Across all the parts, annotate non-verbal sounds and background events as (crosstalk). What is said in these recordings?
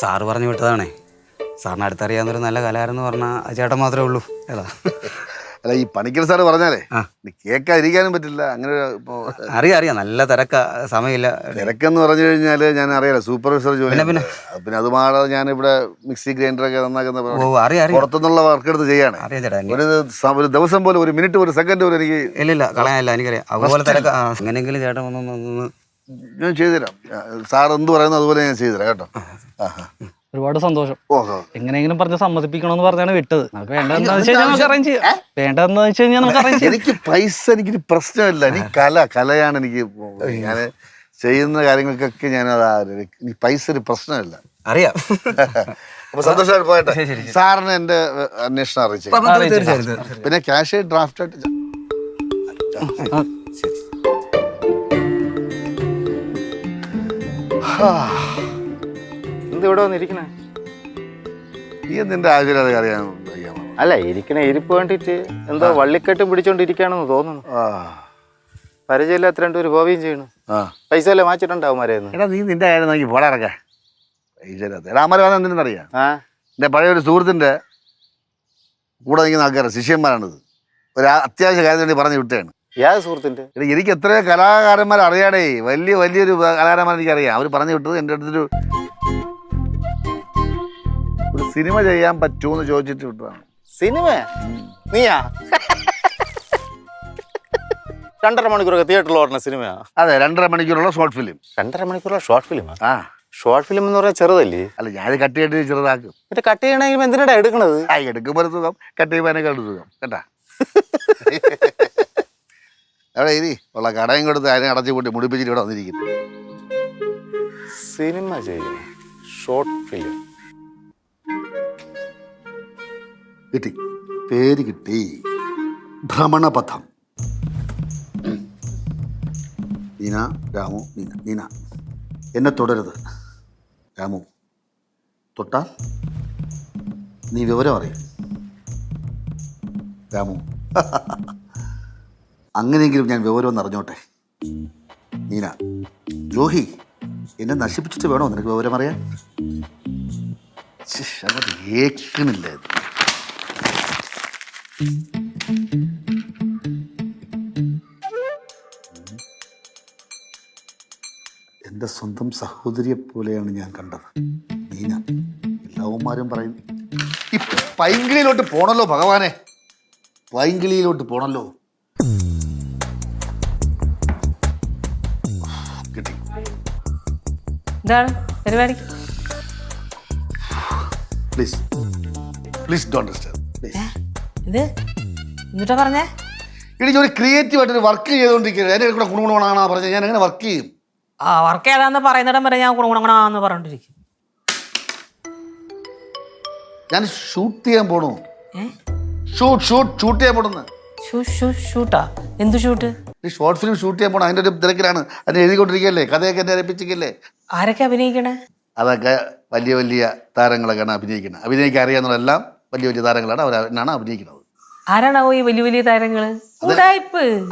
Sir പറഞ്ഞു വിട്ടതാണേ. സാറിന് അടുത്തറിയാവുന്നൊരു നല്ല കലാകാരൻ എന്ന് പറഞ്ഞാൽ ആ ചേട്ടൻ മാത്രമേ ഉള്ളൂ. ഏതാ? അല്ല ഈ പണിക്കൽ സാറ് പറഞ്ഞാലേ കേൾക്കാതിരിക്കാനും പറ്റില്ല. അങ്ങനെ അറിയാം അറിയാം. നല്ല തിരക്ക സമയമില്ല. തിരക്കെന്ന് പറഞ്ഞു കഴിഞ്ഞാൽ ഞാൻ അറിയാലോ സൂപ്പർവൈസർ ജോലി പിന്നെ, പിന്നെ. അത് മാറാതെ ഞാൻ ഇവിടെ മിക്സി ഗ്രൈൻഡർ ഒക്കെ നന്നാക്കുന്ന. അറിയാം അറിയാം. പുറത്തുനിന്നുള്ള വർക്ക് എടുത്ത് ചെയ്യാണ്. അറിയാം ഒരു ഒരു ദിവസം പോലും ഒരു മിനിറ്റ് ഒരു സെക്കൻഡ് പോലും എനിക്ക് ഇല്ല ഇല്ല കളയാനില്ല എനിക്കറിയാം. അതുപോലെ തിരക്ക. ആ, എങ്ങനെയെങ്കിലും ചേട്ടൻ ഒന്ന് ഞാൻ ചെയ്തുതരാം. സാർ എന്ത് പറയുന്നു അതുപോലെ ഞാൻ ചെയ്തുതരാം കേട്ടോ. ആഹാ. ഒരുപാട് സന്തോഷം. എങ്ങനെയെങ്കിലും പറഞ്ഞ് സമ്മതിപ്പിക്കണമെന്ന് പറഞ്ഞാണ് വിട്ടത്. നമുക്ക് വേണ്ടതെന്ന് വെച്ച് കഴിഞ്ഞാൽ നമുക്ക് അറേഞ്ച് ചെയ്യാം. വേണ്ടതെന്ന് വെച്ച് കഴിഞ്ഞാൽ നമുക്ക് അറേഞ്ച് ചെയ്യാം. എനിക്ക് പൈസ എനിക്കൊരു പ്രശ്നമില്ല. എനിക്ക് കല കലയാണ് എനിക്ക് ഞാൻ ചെയ്യുന്ന കാര്യങ്ങൾക്കൊക്കെ ഞാൻ അത് എനിക്ക് പൈസ ഒരു പ്രശ്നമില്ല. അറിയാം. അപ്പൊ സന്തോഷമായിട്ട് പോയട്ടെ സാറിന് എന്റെ അന്വേഷണം അറിയിച്ചു. പിന്നെ ക്യാഷ് ഡ്രാഫ്റ്റ് ആയിട്ട് എന്ത് ഇവിടെ വന്നിരിക്കണേ? നീ എന്തിന്റെ അറിയാൻ വയ്യാമോ? അല്ല ഇരിക്കണ ഇരിപ്പ് വേണ്ടിട്ട് എന്തോ വള്ളിക്കെട്ട് പിടിച്ചോണ്ടിരിക്കാണെന്ന് തോന്നുന്നു. ആ. പരിചയമില്ലാത്ത രണ്ടുപേര് പോവുകയും ചെയ്യണം. ആ. പൈസ എല്ലാം മാച്ചിട്ടുണ്ടാവും മരേന്ന് എടാ നീ നിന്റെ കാര്യം നോക്കി പോടാ ഇറക്കാ പൈസയില്ലാത്ത എടാ അമ്മ വന്ന എന്തിനെന്നറിയാം ആ. എന്റെ പഴയ ഒരു സുഹൃത്തിന്റെ കൂടെ നിൽക്കുന്ന ആൾക്കാരാണ് ശിഷ്യന്മാരാണിത്. ഒരു ആ- അത്യാവശ്യ കാര്യത്തിന് വേണ്ടി പറഞ്ഞു വിട്ടതാണ്. സുഹൃത്തിന്റെ എനിക്ക് എത്രയോ കലാകാരന്മാർ അറിയാടേ. വലിയ വലിയൊരു കലാകാരന്മാർ എനിക്കറിയാം. അവർ പറഞ്ഞു വിട്ടത് എന്റെ അടുത്തൊരു ഒരു സിനിമ ചെയ്യാൻ പറ്റുമെന്ന് ചോദിച്ചിട്ട് വിട്ടതാണ്. സിനിമ? നീയാ? രണ്ടര മണിക്കൂറൊക്കെ തിയേറ്ററിൽ ഓടുന്ന സിനിമയാ? അതെ രണ്ടര മണിക്കൂറുള്ള ഷോർട്ട് ഫിലിം രണ്ടര മണിക്കൂറുള്ള ഷോർട്ട് ഫിലിമാ ആ? ഷോർട്ട് ഫിലിം എന്ന് പറഞ്ഞാൽ ചെറുതല്ലേ? അല്ല ഞാൻ കട്ട് ചെയ്തിട്ട് ചെറുതാക്കും. ഇത് കട്ട് ചെയ്യണമെങ്കിൽ എന്തിനാ എടുക്കണത്? ആ എടുക്കുമ്പോൾ സുഖം കട്ട് ചെയ്യുമ്പോൾ സുഖം. കേട്ടാ? (laughs) അവിടെ ഇരി ഉള്ള കടയും കൊടുത്ത് അതിനെ അടച്ചു കൂട്ടി മുടിപ്പിച്ചിട്ട് ഇവിടെ വന്നിരിക്കുന്നു. സിനിമ ചെയ്യും ഷോർട്ട് ഫിലിം. കിട്ടി. പേര് കിട്ടി. ഭ്രമണപഥം. നീന രാമു നീന നീന. എന്നെ തുടരുത്. രാമു തൊട്ടാൽ നീ വിവരം അറിയും. രാമു. (laughs) അങ്ങനെയെങ്കിലും ഞാൻ വിവരം അറിഞ്ഞോട്ടെ? നീന ജോഹി എന്നെ നശിപ്പിച്ചിട്ട് വേണോ നിനക്ക് വിവരം അറിയാൻ? അങ്ങോട്ട് ഏക്കണില്ല എന്റെ സ്വന്തം സഹോദരിയെ പോലെയാണ് ഞാൻ കണ്ടത്. നീന എല്ലാവന്മാരും പറയുന്നു. ഈ പൈങ്കിളിയിലോട്ട് പോണല്ലോ ഭഗവാനെ. പൈങ്കിളിയിലോട്ട് പോണല്ലോ. എന്താണ് പരിപാടി? Please please don't disturb please ഇത്? എന്നിട്ടാ പറഞ്ഞേ? എനിക്ക് ഒരു ക്രിയേറ്റീവ് ആയിട്ട് ഒരു വർക്ക് ചെയ്തുകൊണ്ടിരിക്കുന്നത് എന്റെ കൂടെ ഗുണഗുണമാണോ പറഞ്ഞത്. ഞാൻ എങ്ങനെ വർക്ക് ചെയ്യും? ആ വർക്ക് ഏതാന്ന് പറയുന്നിടം വരെ ഞാൻ ഗുണഗുണഗുണമെന്ന് പറഞ്ഞിരിക്കും ഞാൻ ഷൂട്ട് ചെയ്യാൻ പോണു. ഷൂട്ട് ഷൂട്ട് ഷൂട്ട് ചെയ്യാൻ പോണെന്ന്. ഷൂട്ടാ. എന്ത് ഷൂട്ട്? ഈ ഷോർട്ട് ഫിലിം ഷൂട്ട് ചെയ്യാൻ പോണം അതിന്റെ ഒരു തിരക്കിലാണ്. അതിന് എഴുതിക്കൊണ്ടിരിക്കുകയല്ലേ? കഥയൊക്കെ എന്നെ അരപ്പിച്ചിരിക്കല്ലേ ആരൊക്കെ അഭിനയിക്കണേ? അതൊക്കെ വലിയ വലിയ താരങ്ങളൊക്കെയാണ് അഭിനയിക്കുന്നത്. അഭിനയിക്കാൻ അറിയാവുന്നതെല്ലാം വലിയ വലിയ താരങ്ങളാണ്. അവർ എന്നാണ് അഭിനയിക്കുന്നത്. ആരാണാവോ ഈ വലിയ വലിയ താരങ്ങൾ?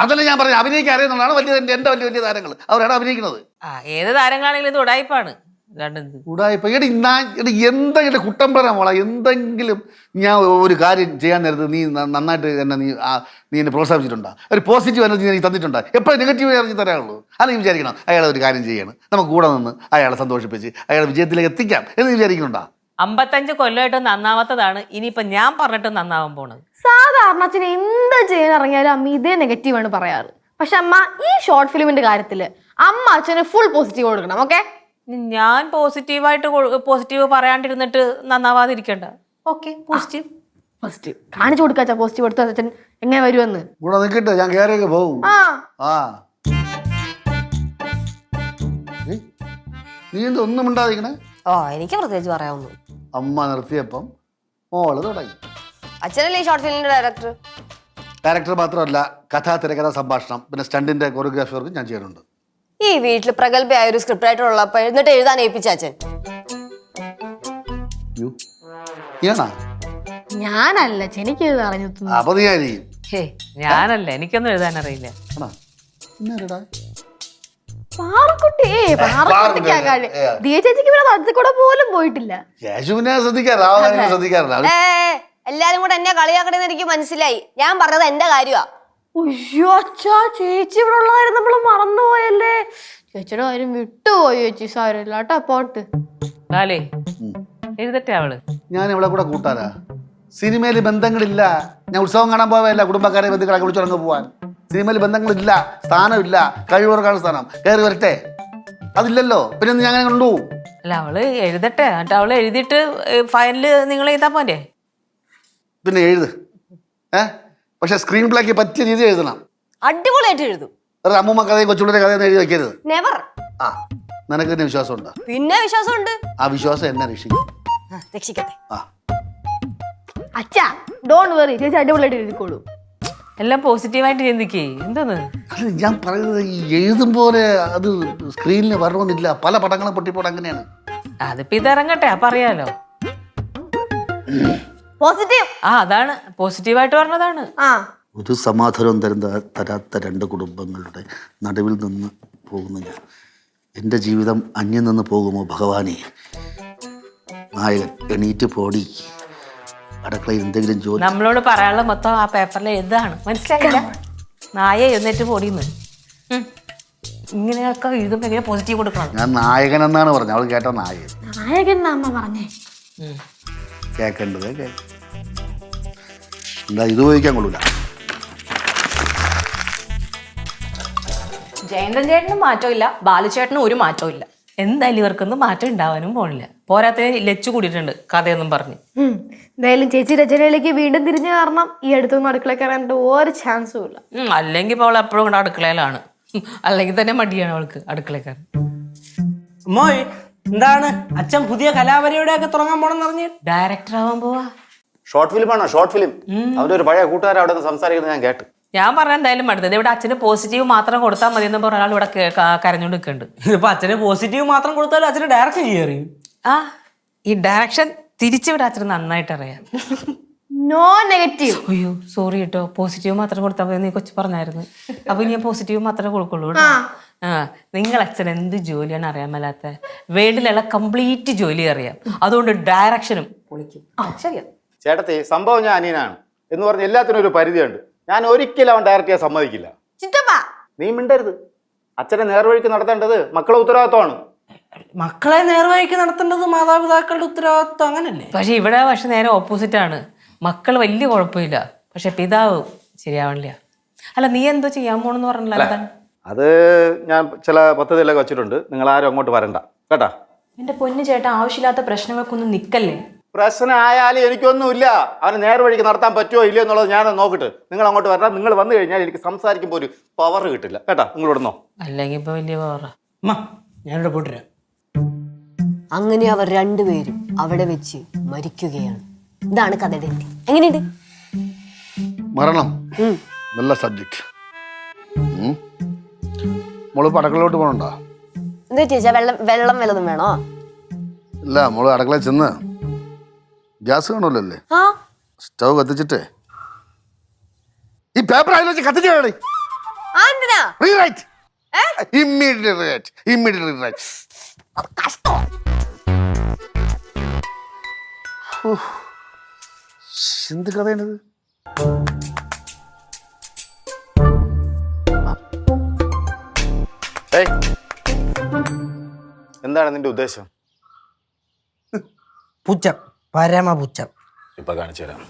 അതല്ല ഞാൻ പറഞ്ഞു അഭിനയിക്കാൻ അറിയുന്നതാണ് വലിയ എന്റെ വലിയ വലിയ താരങ്ങൾ അവരാണ് അഭിനയിക്കുന്നത്. ആ ഏത് താരങ്ങളാണെങ്കിലും ഇത് ഉടായിപ്പാണ് അല്ലാണ്ട് ഉടായിപ്പോ എടി ഞാൻ എടി എന്തെങ്കിലും കുട്ടമ്പറ മോളെ? എന്തെങ്കിലും ഞാൻ ഒരു കാര്യം ചെയ്യാൻ നേരത്ത് നീ നന്നായിട്ട് എന്നെ നീ നീ എന്നെ പ്രോത്സാഹിപ്പിച്ചിട്ടുണ്ടോ? ഒരു പോസിറ്റീവ് എനർജി നീ തന്നിട്ടുണ്ടോ? എപ്പോഴും നെഗറ്റീവ് എനർജി തരാനുള്ളൂ അത് നീ വിചാരിക്കണം അയാൾ ഒരു കാര്യം ചെയ്യണം. നമുക്ക് കൂടെ നിന്ന് അയാളെ സന്തോഷിപ്പിച്ച് അയാളെ വിജയത്തിലേക്ക് എത്തിക്കാം എന്ന് വിചാരിക്കുന്നുണ്ടോ? അമ്പത്തഞ്ച് കൊല്ലമായിട്ട് നന്നാവാത്തതാണ്. ഇനിയിപ്പൊ ഞാൻ പറഞ്ഞിട്ട് നന്നാവാൻ പോണത്. സാധാരണ അച്ഛൻ എന്ത് ചെയ്യാൻ ഇറങ്ങിയാലും അമ്മ ഇതേ നെഗറ്റീവാണ് പറയാറ്. പക്ഷെ അമ്മ ഈ ഷോർട്ട് ഫിലിമിന്റെ കാര്യത്തിൽ അമ്മ അച്ഛന് ഫുൾ പോസിറ്റീവ് കൊടുക്കണം ഓക്കെ ഞാൻ പോസിറ്റീവായിട്ട് പോസിറ്റീവ് പറയാണ്ടിരുന്നിട്ട് നന്നാവാതിരിക്കണ്ട. ഓക്കെ പോസിറ്റീവ് പോസിറ്റീവ് കാണിച്ചു കൊടുക്കാച്ചാ പോസിറ്റീവ് എടുത്ത അച്ഛൻ എങ്ങനെ വരുമെന്ന്? കൂടെ നിൽക്കട്ടെ ഞാൻ കയറിയൊക്കെ പോകും. ആ. ആ. നീ എന്താ ഒന്നും ഉണ്ടാതിരിക്കണേ ഓ എനിക്ക് പ്രത്യേകിച്ച് പറയാവുന്നു അമ്മ നിർത്തിയപ്പം മോൾ തുടങ്ങി. അച്ഛനല്ലേ ഈ ഷോർട്ട് ഫിലിമിന്റെ ഡയറക്ടർ ഡയറക്ടർ മാത്രമല്ല കഥാ തിരക്കഥ സംഭാഷണം പിന്നെ സ്റ്റണ്ടിന്റെ കൊറിയോഗ്രാഫി വർക്ക് ഞാൻ ചെയ്യാറുണ്ട് ഈ വീട്ടിൽ പ്രഗത്ഭയായ ഒരു സ്ക്രിപ്റ്റ് റൈറ്റർ ഉള്ളപ്പോ എന്നിട്ട് എഴുതാൻ ഏൽപ്പിച്ച അച്ഛൻ? യ്യോ. ഞാനല്ല എനിക്ക് ഇത് അറിഞ്ഞു അപ്പൊ നീ ആയിരിക്കും ഹേ ഞാനല്ല എനിക്കൊന്നും എഴുതാൻ അറിയില്ല. ആണോ? ഇന്നാരെടാ? പാറക്കുട്ടി പാറക്കുട്ടിക്കാ കഴി ദിയ ചേച്ചിക്ക് ഇവിടെ നാട്ടിൽ കൂടെ പോലും പോയിട്ടില്ല. യേശുവിനെ ശ്രദ്ധിക്കാറില്ല ആ കാര്യങ്ങൾ ശ്രദ്ധിക്കാറില്ല. അവർ ഏ എല്ലാരും കൂടെ എന്നെ കളിയാക്കണെന്ന് എനിക്ക് മനസ്സിലായി. ഞാൻ പറഞ്ഞത് എന്റെ കാര്യമാ അയ്യോ അച്ഛാ ചേച്ചി ഇവിടെ ഉള്ളതായിരുന്നു നമ്മൾ മറന്നുപോയല്ലേ? ചേച്ചിയുടെ കാര്യം വിട്ടുപോയി ചേച്ചി സാരമില്ല കേട്ടോ പോട്ട്. ലാലേ എഴുതട്ടെ അവൾ? ഞാൻ ഇവിടെ കൂടെ കൂട്ടാനാ. സിനിമയിൽ ബന്ധങ്ങളില്ല. ഞാൻ ഉത്സവം കാണാൻ പോവല്ല കുടുംബക്കാരെ ബന്ധുക്കളൊക്കെ വിളിച്ചുറങ്ങ് പോവാൻ. സിനിമയിൽ ബന്ധങ്ങളില്ല സ്ഥാനമില്ല കഴിവുറക്കാണ് സ്ഥാനം. കയറി വരട്ടെ. അതില്ലല്ലോ. പിന്നെ ഞാൻ അങ്ങനെ കണ്ടു. അല്ല അവൾ എഴുതട്ടെ. എന്നിട്ട് അവൾ എഴുതിയിട്ട് ഫയലിൽ നിങ്ങൾ എഴുതാൻ പോരെ? പിന്നെ എഴുത്. ഏ? പക്ഷെ സ്ക്രീൻ പ്ലേക്ക് പറ്റിയ രീതി എഴുതണം. അടിപൊളിയായിട്ട് എഴുതും. അമ്മ അമ്മൂമ്മ കഥയും കൊച്ചുള്ള കഥയൊന്നും എഴുതി വെക്കരുത്. നെവർ ആ നിനക്ക് തന്നെ വിശ്വാസമുണ്ട്? പിന്നെ വിശ്വാസമുണ്ട്. ആ വിശ്വാസം എന്നെ രക്ഷിക്കും. ആ, രക്ഷിക്കട്ടെ. ആ. അച്ഛാ ഡോൺ വെറി ചേച്ചി അടിപൊളിയായിട്ട് എഴുതിക്കോളൂ. എല്ലാം പോസിറ്റീവായിട്ട് ചിന്തിക്കേ എന്തോന്ന്? അല്ല ഞാൻ പറയുന്നത് ഈ എഴുതും പോലെ അത് സ്ക്രീനിൽ വരണമെന്നില്ല. പല പടങ്ങളും പൊട്ടിപ്പോടെ അങ്ങനെയാണ്. അതിപ്പോ ഇത് ഇറങ്ങട്ടെ അപ്പൊ അറിയാലോ പോസിറ്റീവ് ആ അതാണ്. പോസിറ്റീവായിട്ട് പറഞ്ഞതാണ്. ആ. ഒരു സമാധാനം തരുന്ന തരാത്ത രണ്ട് കുടുംബങ്ങളുടെ നടുവിൽ നിന്ന് പോകുന്ന ഞാൻ എന്റെ ജീവിതം അന്യം നിന്ന് പോകുമോ ഭഗവാനെ? നായകൻ എണീറ്റ് പോടി. അടുക്കളയിൽ എന്തെങ്കിലും ജോലി നമ്മളോട് പറയാനുള്ള മൊത്തം ആ പേപ്പറിൽ എഴുതാണ്. മനസ്സിലായില്ല? നായ എഴുന്നേറ്റ് പൊടിയുന്നു ഇങ്ങനെയൊക്കെ എഴുതുമ്പോൾ എങ്ങനെ പോസിറ്റീവ് കൊടുക്കണം? ഞാൻ നായകൻ എന്നാണ് പറഞ്ഞത്. അവൾ കേട്ട നായകൻ. നായകൻ എന്നാ അമ്മ പറഞ്ഞേ. കേൾക്കേണ്ടത് കേൾക്കും എന്താ ഇത് ഉപയോഗിക്കാൻ കൊള്ളൂല. ജയന്തൻ ചേട്ടനും മാറ്റമില്ല ബാലുചേട്ടനും ഒരു മാറ്റവും ഇല്ല എന്തായാലും ഇവർക്കൊന്നും മാറ്റം ഉണ്ടാവാനും പോണില്ല. പോരാത്തതിന് ലച്ചു കൂടിയിട്ടുണ്ട് കഥയൊന്നും പറഞ്ഞ്. ഉം. എന്തായാലും ചേച്ചി രചനയിലേക്ക് വീണ്ടും തിരിഞ്ഞു കാരണം ഈ അടുത്തൊന്നും അടുക്കള കയറാനായിട്ട് ഒരു ചാൻസും ഇല്ല. ഉം, അല്ലെങ്കിൽ ഇപ്പോൾ അവൾ എപ്പോഴും കൂടെ അടുക്കളയിലാണ്. ഉം, അല്ലെങ്കിൽ തന്നെ മടിയാണ് അവൾക്ക് അടുക്കളക്കാരൻ മോയ് എന്താണ്? അച്ഛൻ പുതിയ കലാപരിയുടെ ഒക്കെ തുടങ്ങാൻ പോണെന്ന് പറഞ്ഞു ഡയറക്ടർ ആവാൻ പോവാ. ഷോർട്ട് ഫിലിം ആണോ? ഷോർട്ട് ഫിലിം അവന്റെ ഒരു പഴയ കൂട്ടുകാരൻ അവിടെ നിന്ന് സംസാരിക്കുന്നത് ഞാൻ കേട്ടു. ഞാൻ പറഞ്ഞ എന്തായാലും അടുത്തത് ഇവിടെ അച്ഛന് പോസിറ്റീവ് മാത്രം കൊടുത്താൽ മതി എന്ന് പറഞ്ഞ ഒരാൾ ഇവിടെ കരഞ്ഞോണ്ട് നിൽക്കുന്നുണ്ട് ഇതിപ്പോ അച്ഛന് പോസിറ്റീവ് മാത്രം കൊടുത്താലും അച്ഛന് ഡയറക്ഷൻ ചെയ്യറിയും ആ ഈ ഡയറക്ഷൻ തിരിച്ചിവിടെ അച്ഛന് നന്നായിട്ട് അറിയാം. നോ നെഗറ്റീവ് അയ്യോ സോറി കേട്ടോ. പോസിറ്റീവ് മാത്രം കൊടുത്താൽ മതി നീ കൊച്ചു പറഞ്ഞായിരുന്നു. അപ്പൊ ഇനി ഞാൻ പോസിറ്റീവ് മാത്രമേ കൊടുക്കുള്ളൂ കേട്ടോ. ആ. നിങ്ങൾ അച്ഛൻ എന്ത് ജോലിയാണ് അറിയാൻ മേലാത്ത? വേൾഡിലുള്ള കംപ്ലീറ്റ് ജോലി അറിയാം. അതുകൊണ്ട് ഡയറക്ഷനും പൊളിക്കും. ശരിയാ. ചേട്ടത്തി സംഭവം ഞാൻ അനിയനാണ് എന്ന് പറഞ്ഞ എല്ലാത്തിനും ഒരു പരിധിയുണ്ട്. ഞാൻ ഒരിക്കലും അവൻ ഡയറക്റ്റ് ചെയ്യാൻ സമ്മതിക്കില്ല. നീ മിണ്ടരുത്. അച്ഛനെ നേർവഴിക്ക് നടത്തേണ്ടത് മക്കളെ ഉത്തരവാദിത്വമാണ്. മക്കളെ നേർവഴിക്ക് നടത്തേണ്ടത് മാതാപിതാക്കളുടെ ഉത്തരവാദിത്വം അങ്ങനല്ലേ? പക്ഷെ ഇവിടെ പക്ഷെ നേരെ ഓപ്പോസിറ്റ് ആണ്. മക്കൾ വലിയ കുഴപ്പമില്ല. പക്ഷെ പിതാവ് ശരിയാവണില്ല. അല്ല നീ എന്തോ ചെയ്യാൻ പോണെന്ന് പറഞ്ഞില്ല? അത് ഞാൻ ചില പദ്ധതികളൊക്കെ വെച്ചിട്ടുണ്ട്. നിങ്ങൾ ആരും അങ്ങോട്ട് വരണ്ട. കേട്ടാ? എന്റെ പൊന്നു ചേട്ടാ ആവശ്യമില്ലാത്ത പ്രശ്നങ്ങൾക്കൊന്നും നിക്കല്ലേ? പ്രശ്നമായാലും എനിക്കൊന്നുമില്ല. അവന് നേർവഴിക്ക് നടത്താൻ പറ്റുമോ ഇല്ലയോ എന്നുള്ളത് ഞാൻ നോക്കിട്ട്. നിങ്ങൾ അങ്ങോട്ട് വരണം. നിങ്ങൾ വന്നു കഴിഞ്ഞാൽ എനിക്ക് സംസാരിക്കുമ്പോൾ ഒരു പവർ കിട്ടില്ല. കേട്ടാ? നിങ്ങൾ ഇവിടുന്നോ അല്ലെങ്കിൽ ഇപ്പൊ വലിയ പവറാ അമ്മ ഞാനിവിടെ പോയിട്ട് അങ്ങനെ അവർ രണ്ടുപേരും അവിടെ വെച്ച് മരിക്കുകയാണ്. ഇതാണ് കഥയുടെ. എങ്ങനെയുണ്ട്? മരണം. നല്ല സബ്ജക്റ്റ് മോൾ ഇപ്പൊ അടുക്കളയിലോട്ട് എന്താ ചേച്ചാ വെള്ളം വെള്ളം വല്ലതും വേണോ? ഇല്ല മോൾ അടുക്കളയിൽ ചെന്ന് ഗ്യാസ് കാണുമല്ലോ അല്ലേ ആ. സ്റ്റൗ കത്തിച്ചിട്ട്. ഈ പേപ്പർ അതിൽ വെച്ച് കത്തിച്ച് കളി ആ എന്തിനാ rewrite immediate right immediate right എന്ത് കഥയാണിത്? ഏയ്. എന്താണ് നിന്റെ ഉദ്ദേശം? പുച്ഛം. പരമ പുച്ഛം ഇപ്പൊ കാണിച്ചു തരാം.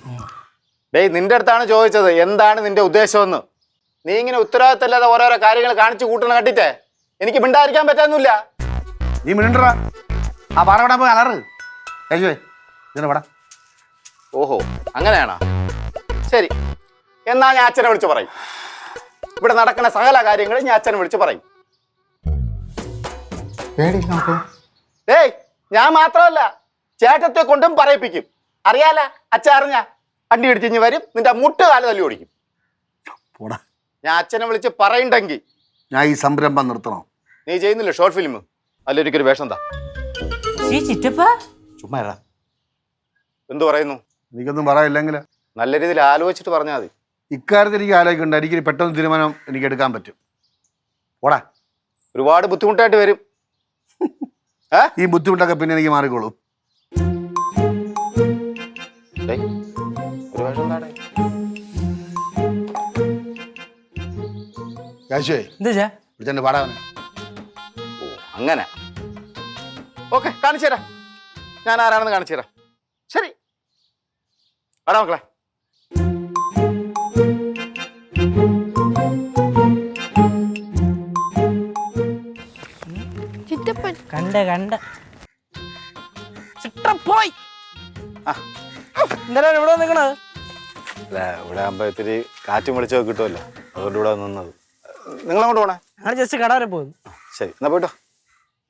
ഡേയ് നിന്റെ അടുത്താണ് ചോദിച്ചത്. എന്താണ് നിന്റെ ഉദ്ദേശമെന്ന്? നീ ഇങ്ങനെ ഉത്തരവാദിത്തമില്ലാതെ ഓരോരോ കാര്യങ്ങൾ കാണിച്ചു കൂട്ടണം കണ്ടിട്ടേ? എനിക്ക് മിണ്ടായിരിക്കാൻ പറ്റാന്നില്ല നീ മിണ്ടറ ആ പാറ പോയി അലറ്. കഴിച്ചുവേ ഇതിനെ പടാ ഓഹോ അങ്ങനെയാണോ? ശരി. എന്നാ ഞാൻ അച്ഛനെ വിളിച്ചു പറയും. ഇവിടെ നടക്കുന്ന സകല കാര്യങ്ങളും ഞാൻ അച്ഛനെ വിളിച്ചു പറയും. ഏയ് ഞാൻ മാത്രമല്ല. ചേട്ടത്തെ കൊണ്ടും പറയിപ്പിക്കും. അറിയാല? അച്ഛറിഞ്ഞ വണ്ടി ഇടിച്ചിഞ്ഞ് വരും. നിന്റെ മുട്ട് കാല തല്ലി ഓടിക്കും. പോടാ. ഞാൻ അച്ഛനെ വിളിച്ച് പറയണ്ടെങ്കിൽ ഞാൻ ഈ സംരംഭം നിർത്തണം. നീ ചെയ്യുന്നില്ല ഷോർട്ട് ഫിലിം അല്ലൊരിക്കലും വേഷം എന്താ ചുമ്മാ ഇടാ. എന്തു പറയുന്നു? എനിക്കൊന്നും പറയാനില്ലെങ്കിൽ നല്ല രീതിയിൽ ആലോചിച്ചിട്ട് പറഞ്ഞാൽ മതി. ഇക്കാര്യത്തിൽ എനിക്ക് ആലോചിക്കണ്ട. എനിക്ക് പെട്ടെന്ന് തീരുമാനം എനിക്ക് എടുക്കാൻ പറ്റും. പോടാ. ഒരുപാട് ബുദ്ധിമുട്ടായിട്ട് വരും. (laughs) ഏ? ഈ ബുദ്ധിമുട്ടൊക്കെ പിന്നെ എനിക്ക് മാറിക്കോളും. ഒരു വേഷം താടേ കാശുവേ എന്താ വിളിച്ചെന്റെ പാടാവനെ ഓ അങ്ങനെ. ഓക്കെ കാണിച്ചു തരാം. ഞാൻ ആരാണെന്ന് കാണിച്ചു തരാം. ശരി. വേടാ മക്കളെ. കണ്ട കണ്ട കണ്ട. പോയി എന്തായാലും ഇവിടെ നിൽക്കണത് അല്ല ഇവിടെ ആകുമ്പോ ഇത്തിരി കാറ്റും വെളിച്ചമൊക്കെ കിട്ടുമല്ലോ. അതുകൊണ്ട് ഇവിടെ നിന്നത്. നിങ്ങൾ അങ്ങോട്ട് പോണേ? ഞങ്ങൾ ജസ്റ്റ് കട വരെ പോകുന്നു ശരി. എന്നാ പോയിട്ടോ.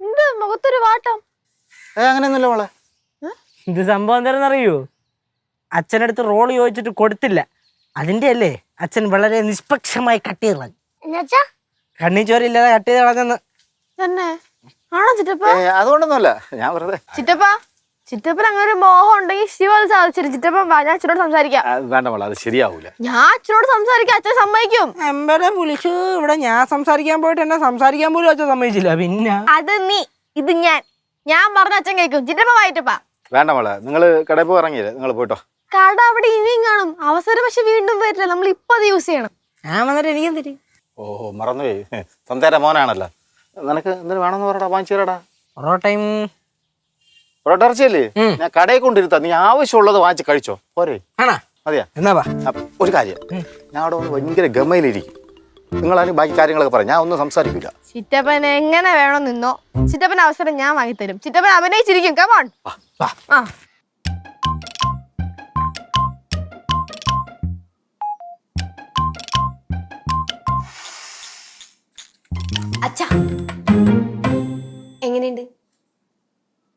എന്ത് മുഖത്തൊരു വാട്ടം? ഏ അങ്ങനെയൊന്നുമില്ല മോളെ. ഇത് സംഭവം എന്താണെന്ന് അറിയോ? അച്ഛനടുത്ത് റോൾ ചോദിച്ചിട്ട് കൊടുത്തില്ല. അതിന്റെ അല്ലേ അച്ഛൻ വളരെ നിഷ്പക്ഷമായി കട്ട് ചെയ്ത് കളഞ്ഞു എന്നുവെച്ചാ ചോര ഇല്ലാതെ കട്ട് ചെയ്ത് കളഞ്ഞെന്ന്. തന്നെ ആണോ ചിറ്റപ്പ? ഏ അതുകൊണ്ടൊന്നുമല്ല. ഞാൻ വെറുതെ ചിറ്റപ്പ? ചിറ്റപ്പൻ അങ്ങനെ ഒരു മോഹം ഉണ്ടെങ്കിൽ ശിവ അത് സാധിച്ചു ചിറ്റപ്പൻ വാ ഞാൻ അച്ഛനോട് സംസാരിക്കാം. വേണ്ട മോളെ അത് ശരിയാവൂല. ഞാൻ അച്ഛനോട് സംസാരിക്കാം അച്ഛൻ സമ്മതിക്കും. എമ്പരെ വിളിച്ചു ഇവിടെ ഞാൻ സംസാരിക്കാൻ പോയിട്ട് എന്നെ സംസാരിക്കാൻ പോലും അച്ഛൻ സമ്മതിച്ചില്ല. പിന്നെ? അത് നീ ഇത് ഞാൻ. ഞാൻ പറഞ്ഞ അച്ഛൻ കേൾക്കും. ചിറ്റപ്പ വായിട്ടപ്പാ വേണ്ട മോളെ നിങ്ങൾ കടയിൽ പോയി ഇറങ്ങിയില്ലേ നിങ്ങൾ പോയിട്ടോ? കട അവിടെ ഇനിയും കാണും. അവസരം പക്ഷെ വീണ്ടും വരില്ല. നമ്മൾ ഇപ്പൊ അത് യൂസ് ചെയ്യണം. ഞാൻ വന്നിട്ട് എനിക്കും തരും ഓ മറന്നുപോയി. സ്വന്തേര മോനാണല്ലോ. നിനക്ക് എന്തിനു വേണമെന്ന് പറയടാ വാങ്ങിച്ചു തരാടാ. പൊറോട്ടയും പൊറോട്ട ഇറച്ചിയല്ലേ ഞാൻ കടയിൽ കൊണ്ടിരുത്ത നീ ആവശ്യമുള്ളത് വാങ്ങിച്ച് കഴിച്ചോ? പോരെ. ആണോ? മതിയാ. എന്നാ വാ. ഒരു കാര്യം. ഞാൻ അവിടെ ഭയങ്കര ഗമയിലിരിക്കും. നിങ്ങളാരും ബാക്കി കാര്യങ്ങളൊക്കെ പറയാം ഞാൻ ഒന്നും സംസാരിക്കില്ല ചിറ്റപ്പൻ എങ്ങനെ വേണം നിന്നോ? ചിറ്റപ്പൻ അവസരം ഞാൻ വാങ്ങിത്തരും. ചിറ്റപ്പൻ അഭിനയിച്ചിരിക്കും. കമോൺ ആ. അച്ഛാ. എങ്ങനെയുണ്ട്?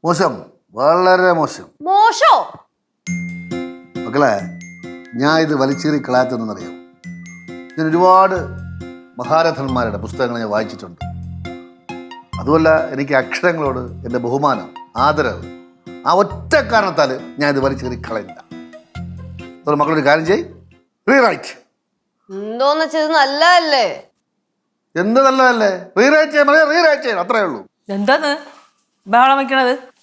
മോശം. വളരെ മോശം. മോശോ? മക്കളെ ഞാൻ ഇത് വലിച്ചേറി കളയാത്തെന്നറിയാം ഞാൻ ഒരുപാട് മഹാരഥന്മാരുടെ പുസ്തകങ്ങൾ ഞാൻ വായിച്ചിട്ടുണ്ട്. അതുമല്ല എനിക്ക് അക്ഷരങ്ങളോട് എന്റെ ബഹുമാനം ആദരവ് ആ ഒറ്റ കാരണത്താൽ ഞാൻ ഇത് വലിച്ചേറി കളയില്ല. അതുകൊണ്ട് മക്കളൊരു കാര്യം ചെയ് റീറൈറ്റ് എന്തോന്ന് വെച്ചത് നല്ലതല്ലേ? എന്ത് നല്ലതല്ലേ? റീറൈറ്റ് ചെയ്യാൻ റീറൈറ്റ് ചെയ്യണം അത്രേ ഉള്ളൂ. എന്താന്ന്? ബഹളം വെക്കണത്?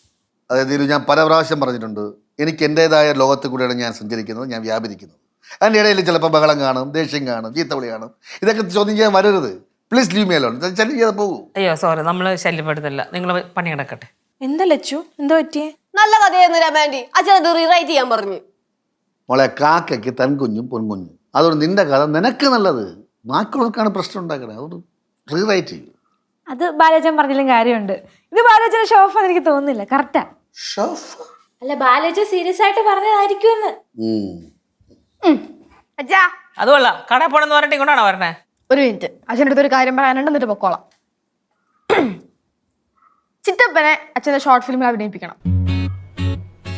അതായത് ഇത് ഞാൻ പല പ്രാവശ്യം പറഞ്ഞിട്ടുണ്ട്. എനിക്ക് എന്റേതായ ലോകത്തിൽ കൂടെയാണ് ഞാൻ സഞ്ചരിക്കുന്നത് ഞാൻ വ്യാപരിക്കുന്നത് അതിന്റെ ഇടയിൽ ചിലപ്പോൾ ബഹളം കാണും ദേഷ്യം കാണും ചീത്തവിളി കാണും. ഇതൊക്കെ ചോദ്യം ചെയ്യാൻ വരരുത്. പ്ലീസ് ലീവ് മീ അലോൺ ശല്യം ചെയ്ത് പോകൂ. അയ്യോ സോറി നമ്മൾ ശല്യപ്പെടുത്തില്ല. നിങ്ങൾ പണി കിടക്കട്ടെ എന്താ ലച്ചു? എന്താ പറ്റിയേ? നല്ല കഥയായിരുന്നു രമാൻഡി അച്ഛൻ അത് റീറൈറ്റ് ചെയ്യാൻ പറഞ്ഞു. മോളെ കാക്കയ്ക്ക് തൻകുഞ്ഞും പൊൻകുഞ്ഞും. അതുകൊണ്ട് നിന്റെ കഥ നിനക്ക് നല്ലത്. ബാക്കിയുള്ളവർക്കാണ് പ്രശ്നം ഉണ്ടാക്കണത് അതുകൊണ്ട് റീറൈറ്റ് ചെയ്യും. അത് ബാലചൻ പറഞ്ഞാലും കാര്യമുണ്ട്. ഇത് ബാലചൻ ഷോഫ് എനിക്ക് തോന്നുന്നില്ല. കറക്റ്റാ അല്ല ബാലചൻ സീരിയസ് ആയിട്ട് പറഞ്ഞതായിരിക്കുമെന്ന്. അച്ഛാ. അത് കൊള്ളാം. കടയിൽ പോണെന്ന് പറഞ്ഞിട്ട് ഇങ്ങോട്ടാണോ പറഞ്ഞേ ഒരു മിനിറ്റ്. അച്ഛന്റെ അടുത്ത് ഒരു കാര്യം പറയാനുണ്ട് എന്നിട്ട് പൊക്കോളാം. ചിറ്റപ്പനെ അച്ഛന്റെ ഷോർട്ട് ഫിലിമിൽ അഭിനയിപ്പിക്കണം.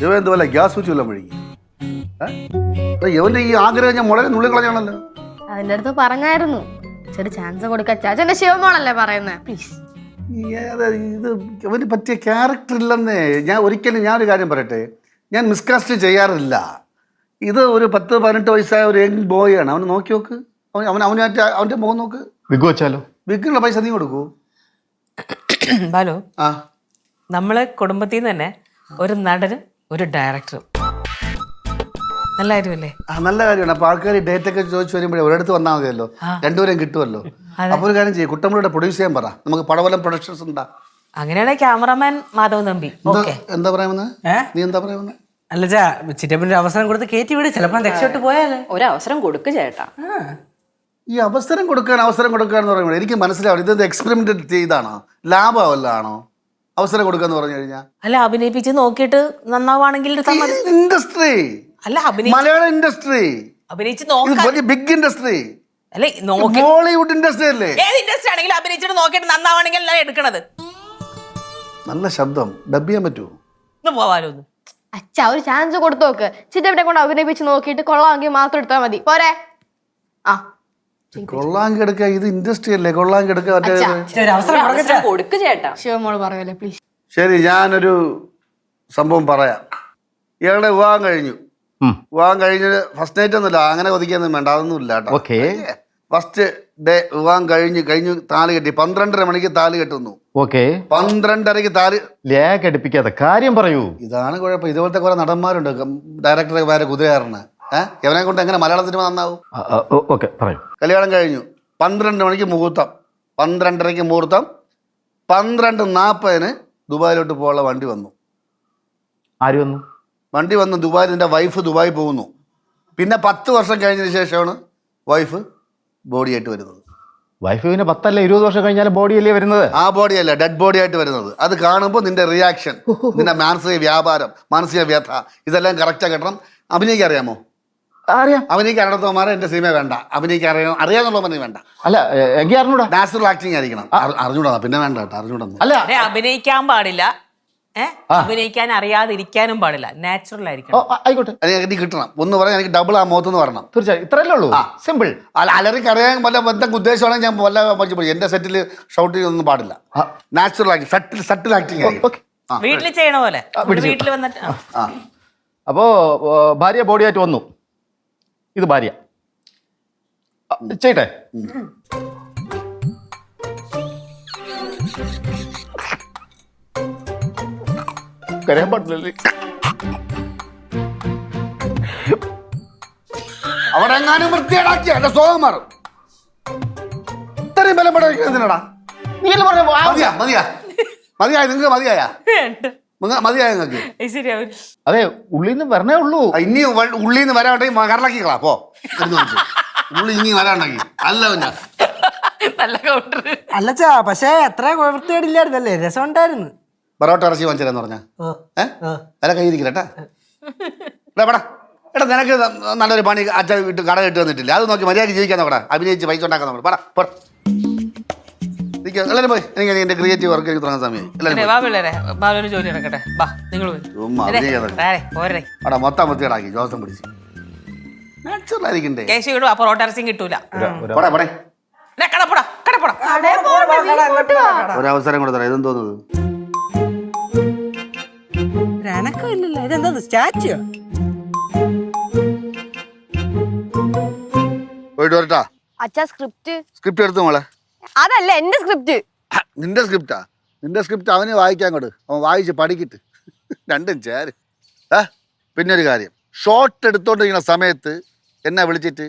ഇവ എന്തുപോലെ ഗ്യാസ് സ്വിച്ച് വല്ലതും വഴി ഇവന്റെ ഈ ആഗ്രഹം ഞാൻ മുളരെ നുള്ളി കളഞ്ഞാണല്ലോ അതിന്റെ അടുത്ത് പറഞ്ഞായിരുന്നു. ചെറിയ ചാൻസ് കൊടുക്ക അച്ഛന്റെ ശിവമോളല്ലേ പറയുന്നത് പ്ലീസ് ഇത് അവന് പറ്റിയ ക്യാരക്ടർ ഇല്ലെന്നേ. ഞാൻ ഒരിക്കലും ഞാനൊരു കാര്യം പറയട്ടെ. ഞാൻ മിസ്കാസ്റ്റ് ചെയ്യാറില്ല. ഇത് ഒരു പത്ത് പതിനെട്ട് വയസ്സായ ഒരു യങ് ബോയ് ആണ്. അവന് നോക്കി നോക്ക്. അവൻ അവൻ അവനായിട്ട് അവന്റെ മുഖം നോക്ക്. വിഗ് വെച്ചാലോ? വിഗിനുള്ള പൈസ നീ കൊടുക്കൂ. ബാലു ആ. നമ്മളെ കുടുംബത്തിൽ നിന്ന് തന്നെ ഒരു നടനും ഒരു ഡയറക്ടറും നല്ല കാര്യമല്ലേ? ആ നല്ല കാര്യമാണ്. അപ്പൊ ആൾക്കാർ ഡേറ്റ് ഒക്കെ ചോദിച്ചു വരുമ്പോഴേ ഒരിടത്ത് വന്നാൽ മതിയല്ലോ. രണ്ടുപേരും കിട്ടുമല്ലോ. അപ്പൊ ഒരു കാര്യം ചെയ്യും കുട്ടമ്പളിയുടെ പ്രൊഡ്യൂസ് ചെയ്യാൻ പറ. നമുക്ക് പടവലം പ്രൊഡക്ഷൻസ് ഉണ്ടാ. അങ്ങനെയാണെങ്കിൽ ക്യാമറമാൻ മാധവ് തമ്പി. എന്താ പറയാമെന്ന്? നീ എന്താ പറയാമെന്ന് അല്ല ചാ ചിറ്റപ്പന്റെ അവസരം കൊടുത്ത് കയറ്റി വിട്. ചിലപ്പോൾ രക്ഷപ്പെട്ട് പോയാലേ. ഒരു അവസരം കൊടുക്ക് ചേട്ടാ. ഈ അവസരം കൊടുക്കാൻ അവസരം കൊടുക്കുക എന്ന് പറയുമ്പോൾ എനിക്ക് മനസ്സിലാവും ഇത് എക്സ്പെരിമെന്റ് ചെയ്താണോ? ലാഭമല്ലാണോ? അവസരം കൊടുക്കുക എന്ന് പറഞ്ഞു കഴിഞ്ഞാൽ അല്ല അഭിനയിപ്പിച്ച് നോക്കിയിട്ട് നന്നാവാണെങ്കിൽ ഇൻഡസ്ട്രി അല്ല അഭിനയി മലയാള ഇൻഡസ്ട്രി. അഭിനയിച്ച് ഇത് നോക്കാൻ വലിയ ബിഗ് ഇൻഡസ്ട്രി അല്ലെ നോക്കി ബോളിവുഡ് ഇൻഡസ്ട്രി അല്ലേ? ഏത് ഇൻഡസ്ട്രി ആണെങ്കിലും അഭിനയിച്ചിട്ട് നോക്കിയിട്ട് നന്നാവണെങ്കിൽ അല്ല എടുക്കണത്? നല്ല ശബ്ദം. ഡബ് ചെയ്യാൻ പറ്റുമോ ഒന്ന് പോവാലോ ഒന്ന്. അച്ഛ ഒരു ചാൻസ് കൊടുത്തു നോക്ക്. എവിടെ കൊണ്ട് അഭിനയിപ്പിച്ച് നോക്കിയിട്ട് കൊള്ളാമെങ്കിൽ മാത്രം എടുത്താൽ മതി. പോരെ. ആ കൊള്ളാങ്കി എടുക്കുക. ഇത് ഇൻഡസ്ട്രി അല്ലേ? കൊള്ളാങ്കി എടുക്കുക. മറ്റേ ഒരു അവസരം കൊടുക്കട്ടെ അവസരം കൊടുക്ക് ചേട്ടാ. ശിവമോൾ പറയുമല്ലേ പ്ലീസ് ശരി ഞാനൊരു സംഭവം പറയാം. ഇയാളുടെ വിവാഹം കഴിഞ്ഞു. വിവാഹം കഴിഞ്ഞ് ഫസ്റ്റ് നൈറ്റ് ഒന്നുമില്ല. അങ്ങനെ കൊതിക്കൊന്നും വേണ്ട. അതൊന്നും ഇല്ല കേട്ടോ. ഫസ്റ്റ് ഡേ വിവാഹം കഴിഞ്ഞ് കഴിഞ്ഞു താൽ കെട്ടി. പന്ത്രണ്ടര മണിക്ക് താൽ കെട്ടുന്നു. ഓക്കെ പന്ത്രണ്ടരക്ക് താൽ ലേഖ അടുപ്പിക്കാതെ കാര്യം പറയൂ. ഇതാണ് കുഴപ്പം. ഇതുപോലത്തെ കുറെ നടന്മാരുണ്ട്. ഡയറക്ടറെ വേറെ കുതിരയാറിന് ഏഹ് ഇവനെ കൊണ്ട് എങ്ങനെ മലയാള സിനിമ നന്നാവും? ഓക്കെ പറയൂ. കല്യാണം കഴിഞ്ഞു. പന്ത്രണ്ട് മണിക്ക് മുഹൂർത്തം. പന്ത്രണ്ടരയ്ക്ക് മുഹൂർത്തം. പന്ത്രണ്ട് നാൽപ്പതിന് ദുബായിലോട്ട് പോകാനുള്ള വണ്ടി വന്നു. ആര് വന്നു? വണ്ടി വന്ന് ദുബായിൽ എന്റെ വൈഫ് ദുബായി പോകുന്നു. പിന്നെ പത്ത് വർഷം കഴിഞ്ഞതിന് ശേഷമാണ് വൈഫ് ബോഡിയായിട്ട് വരുന്നത്. വൈഫ് പിന്നെ പത്തല്ല ഇരുപത് വർഷം കഴിഞ്ഞാൽ ബോഡി അല്ലേ വരുന്നത്? ആ ബോഡി അല്ല ഡെഡ് ബോഡി ആയിട്ട് വരുന്നത്. അത് കാണുമ്പോൾ നിന്റെ റിയാക്ഷൻ നിന്റെ മാനസിക വ്യാപാരം മാനസിക വ്യഥ ഇതെല്ലാം കറക്റ്റാ കിട്ടണം. അഭിനയിക്ക് അറിയാമോ? അറിയാം. അഭിനയിക്ക് അറിയണത്തോമാരെ എന്റെ സിനിമ വേണ്ട. അഭിനയിക്ക് അറിയാം അറിയാന്നുള്ള പറഞ്ഞു വേണ്ട. അല്ല എങ്കിൽ അറിഞ്ഞൂടാ? നാച്ചുറൽ ആക്ടിങ് ആയിരിക്കണം. അറി- അറിഞ്ഞൂടാ പിന്നെ വേണ്ട കേട്ടോ അറിഞ്ഞൂടാ അല്ല അഭിനയിക്കാൻ പാടില്ല. അഭിനയിക്കാൻ അറിയാതിരിക്കാനും പാടില്ല. നാച്ചുറൽ ആയിരിക്കണം. ആയിക്കോട്ടെ. എനിക്ക് എനിക്ക് കിട്ടണം. ഒന്ന് പറയാൻ എനിക്ക് ഡബിൾ ആ മുഖത്തെന്ന് പറയണം. തീർച്ചയായും. ഇത്രയല്ലേ ഉള്ളൂ? സിമ്പിൾ അല്ല അലറിക്ക് അറിയാൻ വല്ല എന്തൊക്കെ ഉദ്ദേശമാണെങ്കിൽ ഞാൻ വല്ല പഠിച്ചു പോയി എന്റെ സെറ്റിൽ ഷൗട്ട് ചെയ്തൊന്നും പാടില്ല. Natural acting subtle subtle acting വീട്ടിൽ ചെയ്യണ പോലെ. വീട്ടിൽ വന്നിട്ട് അപ്പോ ഭാര്യ ഭാര്യ ബോഡിയായിട്ട് വന്നു. ഇത് ഭാര്യ. ചെയ്യട്ടെ? കരയാൻ പാടില്ലല്ലേ? അവിടെ എങ്ങാനും വൃത്തിയേടാക്കിയ എന്റെ സ്വഭാവം മാറും. ഇത്രയും ബലം എന്തിനാടാ? നീയല്ലേ പറഞ്ഞ മതിയാ മതിയാ. മതിയായ നിങ്ങൾക്ക് മതിയായ. മതിയായ നിങ്ങൾക്ക്? ശരിയാവും അതെ ഉള്ളിന്ന് വരണേ ഉള്ളൂ. ഇനി ഉള്ളിന്ന് നിന്ന് വരാണ്ടെങ്കിൽ കറലാക്കിക്കളാ പോ. ഉള്ളി ഇനി വരാണ്ടെങ്കിൽ. അല്ല പിന്നെ. നല്ല കൗണ്ടർ അല്ലച്ചാ പക്ഷേ അത്ര വൃത്തികേടില്ലായിരുന്നല്ലേ? രസം ഉണ്ടായിരുന്നു പൊറോട്ട ഇറച്ചി വാങ്ങിച്ചതെന്ന് പറഞ്ഞ? ഏഹ് വില കയ്യിരിക്കില്ലട്ടാ എടാ പടാ എടാ നിനക്ക് നല്ലൊരു പണി അച്ഛൻ വീട്ട് കട കെട്ടി വന്നിട്ടില്ല അത് നോക്കി മര്യാദ ജീവിക്കാൻ നോക്കടാ. അഭിനയിച്ച് പൈസ ഉണ്ടാക്കാൻ നമ്മൾ പടാ പോടാ. നിൽക്കുക എല്ലാവരും പോയി. എനിക്ക് എന്റെ ക്രിയേറ്റീവ് വർക്ക് എനിക്ക് തുടങ്ങാൻ എല്ലാവരും ജോലി നടക്കട്ടെ. നിങ്ങൾ അവിടെ മൊത്തം വൃത്തികേടാക്കി. ജോസം പിടിച്ച്. നാച്ചുറൽ ആയിരിക്കണ്ടേ? കേശു ഇടും അപ്പൊ റോട്ടർസിയും കിട്ടൂല. പോടാ പോടേ. ഒരവസരം കൂടെ തരാം. ഇതെന്ന് തോന്നുന്നത് എനക്കില്ലല്ലോ ഇതെന്താ സ്റ്റാച്ചു പോയിട്ട് വരട്ടാ. അച്ഛാ സ്ക്രിപ്റ്റ്. സ്ക്രിപ്റ്റ് എടുത്തു മോളെ? അതല്ല എന്റെ സ്ക്രിപ്റ്റ്. നിന്റെ സ്ക്രിപ്റ്റാ? നിന്റെ സ്ക്രിപ്റ്റ് അവന് വായിക്കാൻ കൊടു. അവൻ വായിച്ച് പഠിക്കിട്ട്. രണ്ടും ചേര്. ഏ പിന്നെ ഒരു കാര്യം. ഷോട്ട് എടുത്തോണ്ടിരിക്കുന്ന സമയത്ത് എന്നെ വിളിച്ചിട്ട്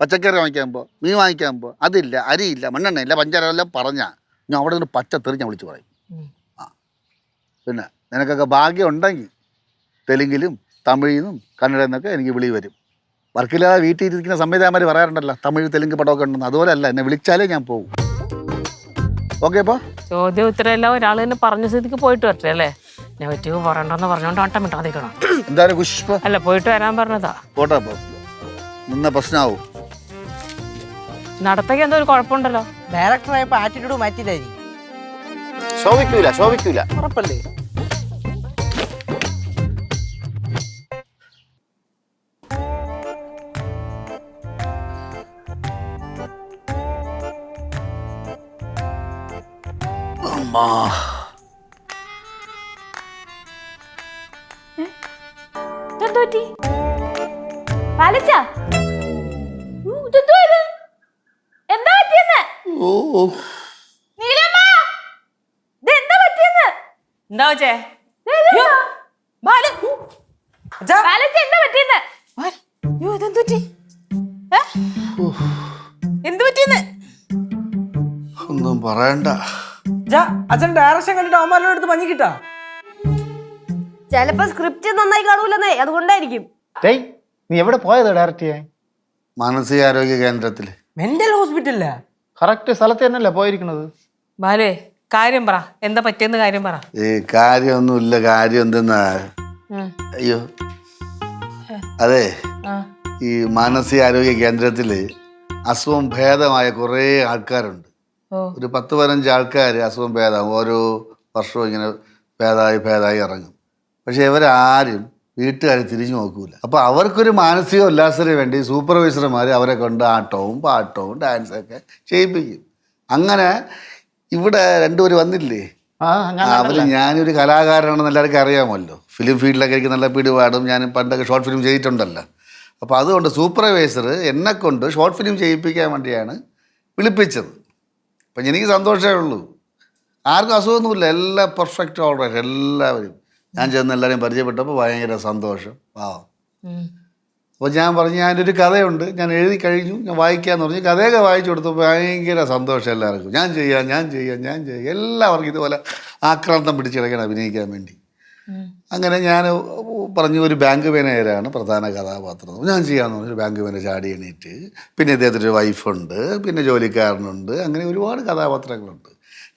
പച്ചക്കറി വാങ്ങിക്കാൻ പോ മീൻ വാങ്ങിക്കാൻ പോ. അതില്ല അരിയില്ല മണ്ണെണ്ണ ഇല്ല പഞ്ചാര എല്ലാം പറഞ്ഞാ ഞാൻ അവിടെ നിന്ന് പച്ച തെറി ഞാൻ വിളിച്ച് പറയും. ആ. പിന്നെ? നിനക്കൊക്കെ ഭാഗ്യം ഉണ്ടെങ്കിൽ തെലുങ്കിലും തമിഴിൽ നിന്നും കന്നഡയിൽ നിന്നൊക്കെ എനിക്ക് വിളി വരും. വർക്കില്ലാതെ വീട്ടിൽ ഇരിക്കുന്ന സംവിധായകന്മാർ പറയാറുണ്ടല്ലോ തമിഴ് തെലുങ്ക് പടമൊക്കെ ഉണ്ടെന്ന്. അതുപോലെ അല്ല എന്നെ വിളിച്ചാലേ ഞാൻ പോകും ഓക്കെ അപ്പോൾ ചോദ്യം ഉത്തരം എല്ലാം ഒരാൾ തന്നെ പറഞ്ഞ സ്ഥിതിക്ക് പോയിട്ട് വരട്ടെ അല്ലേ? നെഗറ്റീവ് പറയണ്ടെന്ന് പറഞ്ഞോണ്ട് വട്ടം മിട്ടാതിക്കണം എന്തായാലും പുഷ്പ അല്ല പോയിട്ട് വരാൻ പറഞ്ഞതാ. പോട്ടെ അപ്പോൾ നിന്ന പ്രശ്നമാവും നടത്തേക്ക് എന്തോ ഒരു കുഴപ്പമുണ്ടല്ലോ. ഡയറക്ടറായപ്പോ ആറ്റിറ്റ്യൂഡ് മാറ്റിയില്ലായിരിക്കും ശോഭിക്കൂല ശോഭിക്കൂല. ഉറപ്പല്ലേ? ഇതെന്ത് പറ്റി? ഇത്? എന്താ പറ്റിയെന്ന്? നീലമ്മ! എന്താ പറ്റിയെന്ന്? എന്താ വെച്ചേ? എന്താ പറ്റിയെന്ന്? ഇതെന്ത് പറ്റി? എന്ത് പറ്റിയെന്ന്? ഒന്നും പറയണ്ട. അച്ഛൻ ഡയറക്ഷൻ കണ്ടിട്ട് അവന്മാരുടെ അടുത്ത് മഞ്ഞി കിട്ടാ ചിലപ്പോ സ്ക്രിപ്റ്റ് നന്നായി കാണൂലെന്നേ അതുകൊണ്ടായിരിക്കും. ടേയ് നീ എവിടെ പോയത് ഡയറക്റ്റ് ചെയ്യാൻ? മാനസികാരോഗ്യ കേന്ദ്രത്തിൽ മെന്റൽ ഹോസ്പിറ്റലിലാ കറക്റ്റ് സ്ഥലത്ത് തന്നെയല്ലേ പോയിരിക്കുന്നത്? ബാലേ കാര്യം പറ. എന്താ പറ്റിയെന്ന് കാര്യം പറ. ഈ കാര്യമൊന്നുമില്ല കാര്യം എന്തെന്നാ. അയ്യോ. അതെ ആ. ഈ മാനസികാരോഗ്യ കേന്ദ്രത്തിൽ അസുഖം ഭേദമായ കുറേ ആൾക്കാരുണ്ട്. ഒരു പത്ത് പതിനഞ്ച് ആൾക്കാർ അസുഖം ഭേദമാകും ഓരോ വർഷവും ഇങ്ങനെ ഭേദമായി ഭേദമായി ഇറങ്ങും. പക്ഷെ ഇവരാരും വീട്ടുകാർ തിരിഞ്ഞു നോക്കൂല. അപ്പോൾ അവർക്കൊരു മാനസിക ഉല്ലാസത്തിന് വേണ്ടി സൂപ്പർവൈസർമാർ അവരെ കൊണ്ട് ആട്ടവും പാട്ടവും ഡാൻസൊക്കെ ചെയ്യിപ്പിക്കും. അങ്ങനെ ഇവിടെ രണ്ടുപേര് വന്നില്ലേ? അവർ ഞാനൊരു കലാകാരനാണെന്ന് എല്ലാവർക്കും അറിയാമല്ലോ. ഫിലിം ഫീൽഡിലൊക്കെ എനിക്ക് നല്ല പിടിപാടും ഞാൻ പണ്ടൊക്കെ ഷോർട്ട് ഫിലിം ചെയ്തിട്ടുണ്ടല്ലോ. അപ്പോൾ അതുകൊണ്ട് സൂപ്പർവൈസർ എന്നെ കൊണ്ട് ഷോർട്ട് ഫിലിം ചെയ്യിപ്പിക്കാൻ വേണ്ടിയാണ് വിളിപ്പിച്ചത്. അപ്പം എനിക്ക് സന്തോഷമേ ഉള്ളൂ. ആർക്കും അസുഖമൊന്നുമില്ല. എല്ലാം പെർഫെക്റ്റ് ഓൾറൈറ്റ് എല്ലാവരും. ഞാൻ ചെന്ന് എല്ലാവരെയും പരിചയപ്പെട്ടപ്പോൾ ഭയങ്കര സന്തോഷം. പാവം അപ്പോൾ ഞാൻ പറഞ്ഞു ഞാനൊരു കഥയുണ്ട്. ഞാൻ എഴുതി കഴിഞ്ഞു. ഞാൻ വായിക്കാന്ന് പറഞ്ഞു. കഥയൊക്കെ വായിച്ചു കൊടുത്തപ്പോൾ ഭയങ്കര സന്തോഷം എല്ലാവർക്കും. ഞാൻ ചെയ്യാം ഞാൻ ചെയ്യാം ഞാൻ ചെയ്യാം. എല്ലാവർക്കും ഇതുപോലെ ആക്രാന്തം പിടിച്ച് കിടക്കണം അഭിനയിക്കാൻ വേണ്ടി. അങ്ങനെ ഞാൻ പറഞ്ഞു ഒരു ബാങ്ക് മാനേജരാണ് പ്രധാന കഥാപാത്രം. ഞാൻ ചെയ്യാമെന്ന് പറഞ്ഞു ഒരു ബാങ്ക് മാനേജർ ചാടി എണീറ്റ്. പിന്നെ ഇദ്ദേഹത്തിന്റെ ഒരു വൈഫുണ്ട് പിന്നെ ജോലിക്കാരനുണ്ട് അങ്ങനെ ഒരുപാട് കഥാപാത്രങ്ങളുണ്ട്.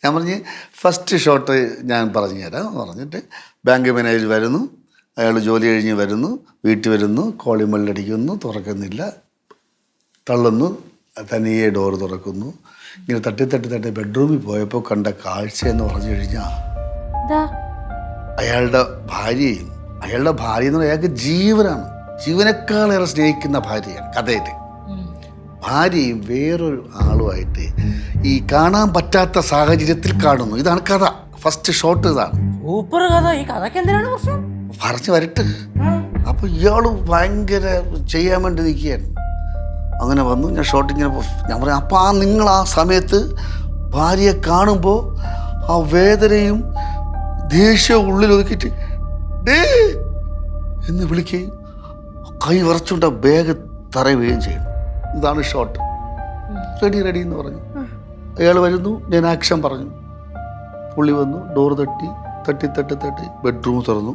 ഞാൻ പറഞ്ഞ് ഫസ്റ്റ് ഷോട്ട് ഞാൻ പറഞ്ഞു തരാം എന്ന് പറഞ്ഞിട്ട് ബാങ്ക് മാനേജർ വരുന്നു അയാൾ ജോലി കഴിഞ്ഞ് വരുന്നു വീട്ടിൽ വരുന്നു കോളിമല്ലടിക്കുന്നു തുറക്കുന്നില്ല തള്ളുന്നു തനിയെ ഡോർ തുറക്കുന്നു. ഇങ്ങനെ തട്ടി തട്ടി തട്ടി ബെഡ്റൂമിൽ പോയപ്പോൾ കണ്ട കാഴ്ച എന്ന് പറഞ്ഞു കഴിഞ്ഞാൽ അയാളുടെ ഭാര്യയും അയാളുടെ ഭാര്യ എന്ന് പറഞ്ഞാൽ അയാൾക്ക് ജീവനാണ്. ജീവനേക്കാളേറെ സ്നേഹിക്കുന്ന ഭാര്യയാണ് കഥയിൽ ഭാര്യയും വേറൊരു ആളുമായിട്ട് ഈ കാണാൻ പറ്റാത്ത സാഹചര്യത്തിൽ കാണുന്നു. ഇതാണ് കഥ. ഫസ്റ്റ് ഷോട്ട് ഇതാണ്. സൂപ്പർ കഥ. ഈ എന്തിനാണ് പ്രശ്നം? പറഞ്ഞു വരട്ടെ. അപ്പൊ ഇയാൾ ഭയങ്കര ചെയ്യാൻ വേണ്ടി നിൽക്കുകയാണ്. അങ്ങനെ വന്നു. ഞാൻ ഷോട്ട് ഇങ്ങനെ ഞാൻ പറയാം അപ്പം ആ നിങ്ങൾ ആ സമയത്ത് ഭാര്യയെ കാണുമ്പോൾ ആ വേദനയും ദേഷ്യവും ഉള്ളിൽ ഒതുക്കിയിട്ട് ഡേ എന്ന് വിളിക്കുകയും കൈ വിറച്ചുകൊണ്ട് ആ ബാഗ് തറയുകയും ചെയ്യും. ഇതാണ് ഷോട്ട് റെഡി റെഡി എന്ന് പറഞ്ഞു. അയാൾ വരുന്നു ഞാൻ ആക്ഷൻ പറഞ്ഞു. പുള്ളി വന്നു ഡോർ തട്ടി തട്ടി തട്ടി തട്ടി ബെഡ്റൂം തുറന്നു.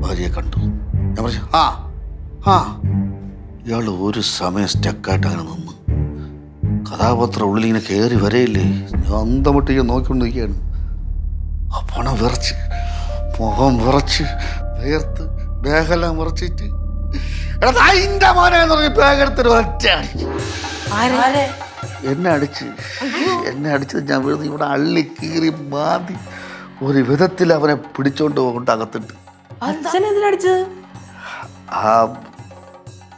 ഭാര്യയെ കണ്ടു. ഞാൻ പറഞ്ഞു ആ ആ. ഇയാൾ ഒരു സമയം സ്റ്റക്കായിട്ട് അങ്ങനെ നിന്നു. കഥാപാത്രം ഉള്ളിൽ ഇങ്ങനെ കയറി വരയില്ലേ? ഞാൻ അന്തമിട്ട് ഇങ്ങനെ നോക്കിക്കൊണ്ട് നിൽക്കുകയാണ് ആ പണം വിറച്ച് മുഖം വിറച്ച്. വേർത്ത് ബാഗെല്ലാം മുറിച്ചിട്ട്. എടാ അതിന്റെ മോനെ എന്ന് പറഞ്ഞ് ബാഗെടുത്തൊരു ഒറ്റ അടിച്ചു. എന്നെ അടിച്ച്. എന്നെ അടിച്ചത് ഞാൻ വീഴുന്നു. ഇവിടെ അള്ളി കീറി മാതി ഒരു വിധത്തിൽ അവനെ പിടിച്ചോണ്ട് കൊണ്ട് അകത്തിട്ട്. ആ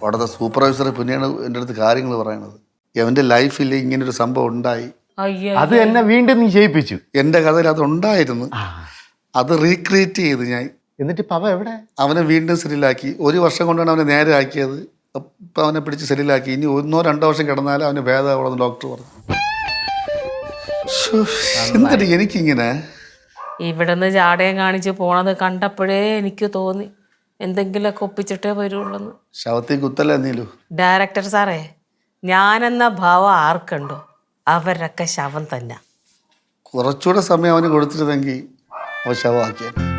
അവിടുത്തെ സൂപ്പർവൈസറെ പിന്നെയാണ് എന്റെ അടുത്ത് കാര്യങ്ങൾ പറയണത് അവന്റെ ലൈഫിൽ ഇങ്ങനൊരു സംഭവം ഉണ്ടായി. അയ്യോ. അത് എന്നെ വീണ്ടും നീ ചെയ്യിപ്പിച്ചു. എന്റെ കഥയിൽ അത് ഉണ്ടായിരുന്നു. അത് റീക്രിയേറ്റ് ചെയ്ത് ഞാൻ എന്നിട്ട് പവ അവ എവിടെ? അവനെ വീണ്ടും സെറ്റിലാക്കി. ഒരു വർഷം കൊണ്ടാണ് അവനെ നേരെ ആക്കിയത്. അപ്പം അവനെ പിടിച്ച് സെറ്റിലാക്കി. ഇനി ഒന്നോ രണ്ടോ വർഷം കിടന്നാലും അവന് ഭേദമാവണമെന്ന് ഡോക്ടർ പറഞ്ഞു. എന്നിട്ട് എനിക്കിങ്ങനെ? ഇവിടുന്ന് ജാടയം കാണിച്ച് പോണത് കണ്ടപ്പോഴേ എനിക്ക് തോന്നി. എന്തെങ്കിലുമൊക്കെ ഒപ്പിച്ചിട്ടേ വരുള്ളൂ ശവത്തിൽ കുത്തല്ല നീലു? ഡയറക്ടർ സാറേ ഞാനെന്ന ഭാവം ആർക്കുണ്ടോ? അവരൊക്കെ ശവം തന്നെ. കുറച്ചുകൂടെ സമയം അവന് കൊടുത്തിരുന്നെങ്കിൽ അവൻ ശവമാക്കിയാൽ